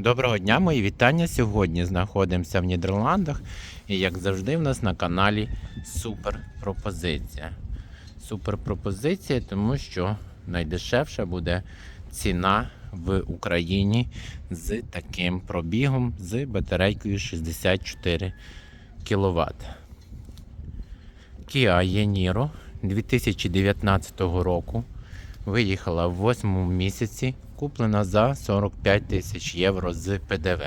Доброго дня, мої вітання. Сьогодні знаходимося в Нідерландах і як завжди в нас на каналі Супер пропозиція. Супер пропозиція, тому що найдешевша буде ціна в Україні з таким пробігом з батарейкою 64 кВт. Kia Yeniro 2019 року виїхала в 8 місяці, куплена за 45 тисяч євро з ПДВ.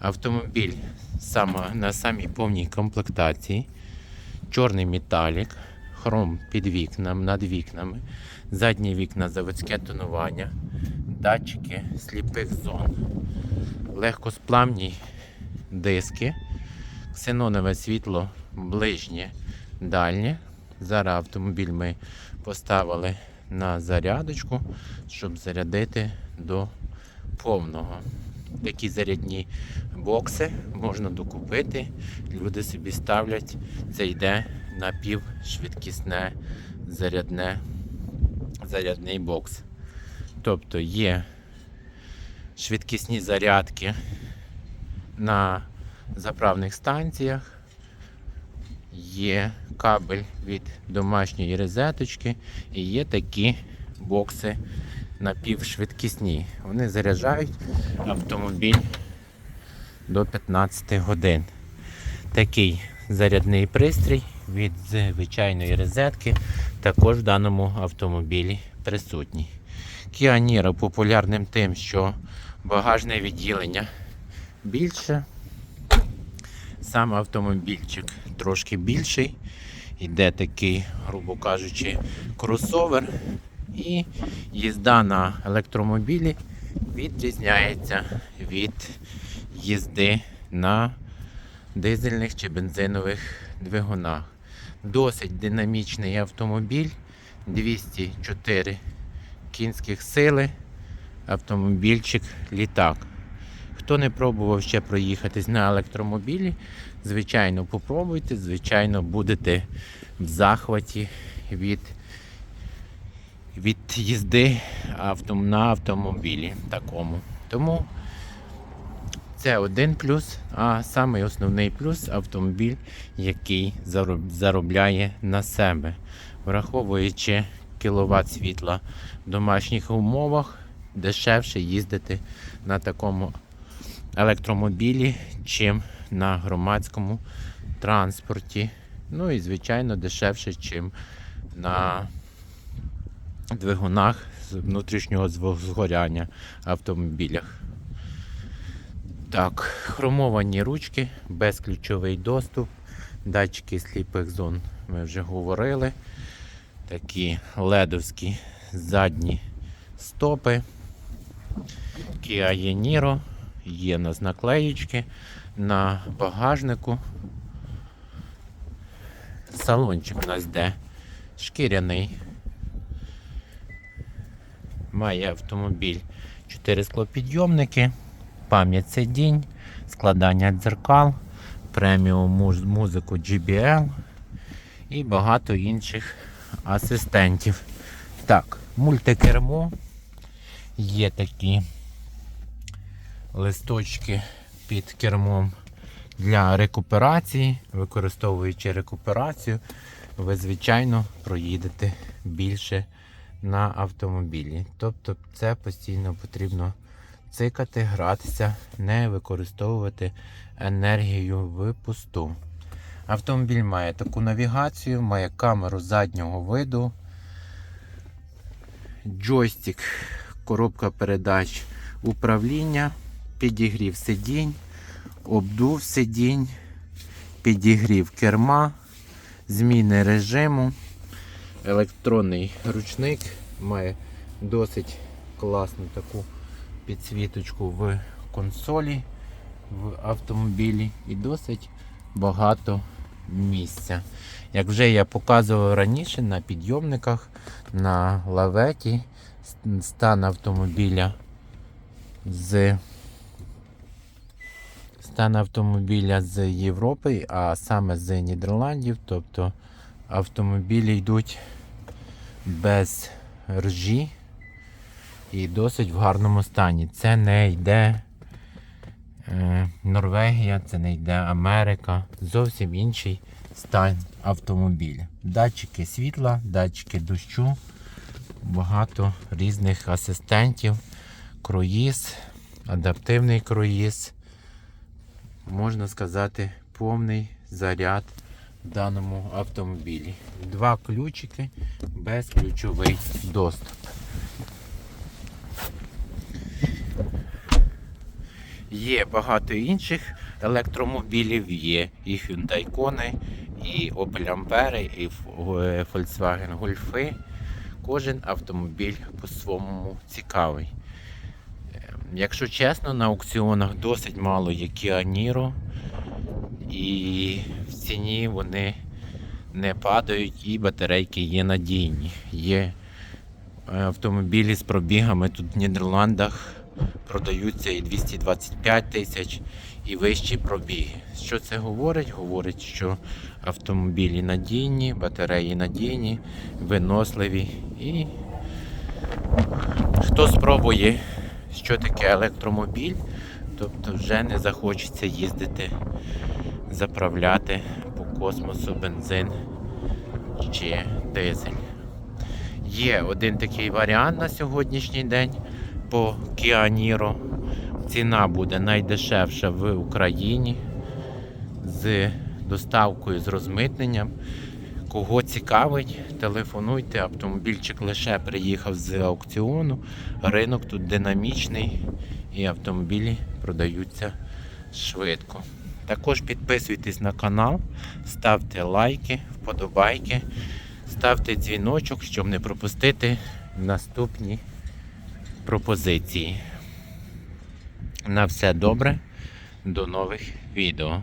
Автомобіль саме на самій повній комплектації, чорний металік, хром під вікнами, над вікнами, задні вікна заводське тонування, датчики сліпих зон, легкосплавні диски, ксенонове світло ближнє, дальнє. Зараз автомобіль ми поставили на зарядочку, щоб зарядити до повного. Такі зарядні бокси можна докупити. Люди собі ставлять, це йде напівшвидкісне зарядне, зарядний бокс. Тобто є швидкісні зарядки на заправних станціях, є кабель від домашньої розеточки і є такі бокси напівшвидкісні. Вони заряджають автомобіль до 15 годин. Такий зарядний пристрій від звичайної розетки також в даному автомобілі присутній. Niro популярним тим, що багажне відділення більше. Сам автомобільчик трошки більший. Йде такий, грубо кажучи, кросовер. І їзда на електромобілі відрізняється від їзди на дизельних чи бензинових двигунах. Досить динамічний автомобіль, 204 кінських сили, автомобільчик літак. Хто не пробував ще проїхатись на електромобілі, звичайно, попробуйте, звичайно, будете в захваті від, від їзди авто, на автомобілі такому. Тому це один плюс, а самий основний плюс автомобіль, який заробляє на себе, враховуючи кіловат світла в домашніх умовах, дешевше їздити на такому електромобілі, чим на громадському транспорті. Ну і, звичайно, дешевше, чим на двигунах з внутрішнього згоряння автомобілях. Так, хромовані ручки, безключовий доступ, датчики сліпих зон ми вже говорили. Такі ледовські задні стопи. Kia Yeniro. Є у нас на багажнику. Салончик у нас йде шкіряний. Має автомобіль 4 склопідйомники, пам'ять сидінь, складання дзеркал, преміум муз- музику GBL і багато інших асистентів. Так, мультикермо. Є такі листочки під кермом для рекуперації. Використовуючи рекуперацію, ви, звичайно, проїдете більше на автомобілі. Тобто це постійно потрібно цикати, гратися, не використовувати енергію впусту. Автомобіль має таку навігацію, має камеру заднього виду, джойстик, коробка передач управління, підігрів сидінь, обдув сидінь, підігрів керма, зміни режиму, електронний ручник, має досить класну таку підсвіточку в консолі в автомобілі і досить багато місця. Як вже я показував раніше на підйомниках, на лаветі, стан автомобіля з стан автомобіля з Європи, а саме з Нідерландів, тобто автомобілі йдуть без ржі і досить в гарному стані. Це не йде е, Норвегія, це не йде Америка. Зовсім інший стан автомобіля. Датчики світла, датчики дощу, багато різних асистентів, круїз, адаптивний круїз. Можна сказати, повний заряд в даному автомобілі. Два ключики, безключовий доступ. Є багато інших електромобілів, є і Hyundai Kona, і Opel Ampera, і Volkswagen Golf. Кожен автомобіль по-своєму цікавий. Якщо чесно, на аукціонах досить мало є Niro, і в ціні вони не падають, і батарейки є надійні. Є е, автомобілі з пробігами тут в Нідерландах продаються і 225 тисяч, і вищі пробіги. Що це говорить? Говорить, що автомобілі надійні, батареї надійні, виносливі. І хто спробує, що таке електромобіль, тобто вже не захочеться їздити, заправляти по космосу бензин чи дизель. Є один такий варіант на сьогоднішній день по Niro. Ціна буде найдешевша в Україні з доставкою з розмитненням. Кого цікавить, телефонуйте. Автомобільчик лише приїхав з аукціону. Ринок тут динамічний і автомобілі продаються швидко. Також підписуйтесь на канал, ставте лайки, вподобайки, ставте дзвіночок, щоб не пропустити наступні пропозиції. На все добре, до нових відео.